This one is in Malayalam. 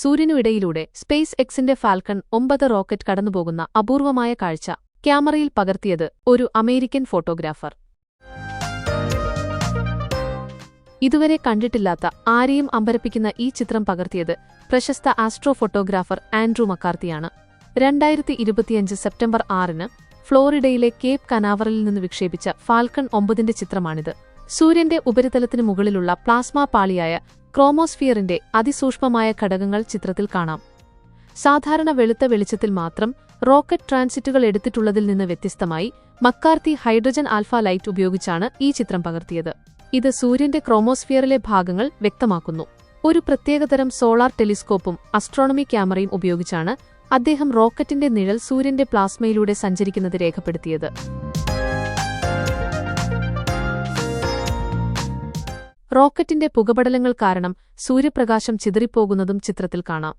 സൂര്യനുമിടയിലൂടെ സ്പേസ് എക്സിന്റെ ഫാൽക്കൺ ഒമ്പത് റോക്കറ്റ് കടന്നുപോകുന്ന അപൂർവമായ കാഴ്ച ക്യാമറയിൽ പകർത്തിയത് ഒരു അമേരിക്കൻ ഫോട്ടോഗ്രാഫർ. ഇതുവരെ കണ്ടിട്ടില്ലാത്ത ആരെയും അമ്പരപ്പിക്കുന്ന ഈ ചിത്രം പകർത്തിയത് പ്രശസ്ത ആസ്ട്രോ ഫോട്ടോഗ്രാഫർ ആൻഡ്രൂ മക്കാർത്തിയാണ്. രണ്ടായിരത്തി ഇരുപത്തിയഞ്ച് സെപ്റ്റംബർ ആറിന് ഫ്ലോറിഡയിലെ കേപ്പ് കനാവറിൽ നിന്ന് വിക്ഷേപിച്ച ഫാൽക്കൺ ഒമ്പതിന്റെ ചിത്രമാണിത്. സൂര്യന്റെ ഉപരിതലത്തിനു മുകളിലുള്ള പ്ലാസ്മ പാളിയായ ക്രോമോസ്ഫിയറിന്റെ അതിസൂക്ഷ്മമായ ഘടകങ്ങൾ ചിത്രത്തിൽ കാണാം. സാധാരണ വെളുത്ത വെളിച്ചത്തിൽ മാത്രം റോക്കറ്റ് ട്രാൻസിറ്റുകൾ എടുത്തിട്ടുള്ളതിൽ നിന്ന് വ്യത്യസ്തമായി മക്കാർത്തി ഹൈഡ്രജൻ ആൽഫ ലൈറ്റ് ഉപയോഗിച്ചാണ് ഈ ചിത്രം പകർത്തിയത്. ഇത് സൂര്യന്റെ ക്രോമോസ്ഫിയറിലെ ഭാഗങ്ങൾ വ്യക്തമാക്കുന്നു. ഒരു പ്രത്യേകതരം സോളാർ ടെലിസ്കോപ്പും അസ്ട്രോണമി ക്യാമറയും ഉപയോഗിച്ചാണ് അദ്ദേഹം റോക്കറ്റിന്റെ നിഴൽ സൂര്യന്റെ പ്ലാസ്മയിലൂടെ സഞ്ചരിക്കുന്നത് രേഖപ്പെടുത്തിയത്. റോക്കറ്റിന്റെ പുകപടലങ്ങൾ കാരണം സൂര്യപ്രകാശം ചിതറിപ്പോകുന്നതും ചിത്രത്തിൽ കാണാം.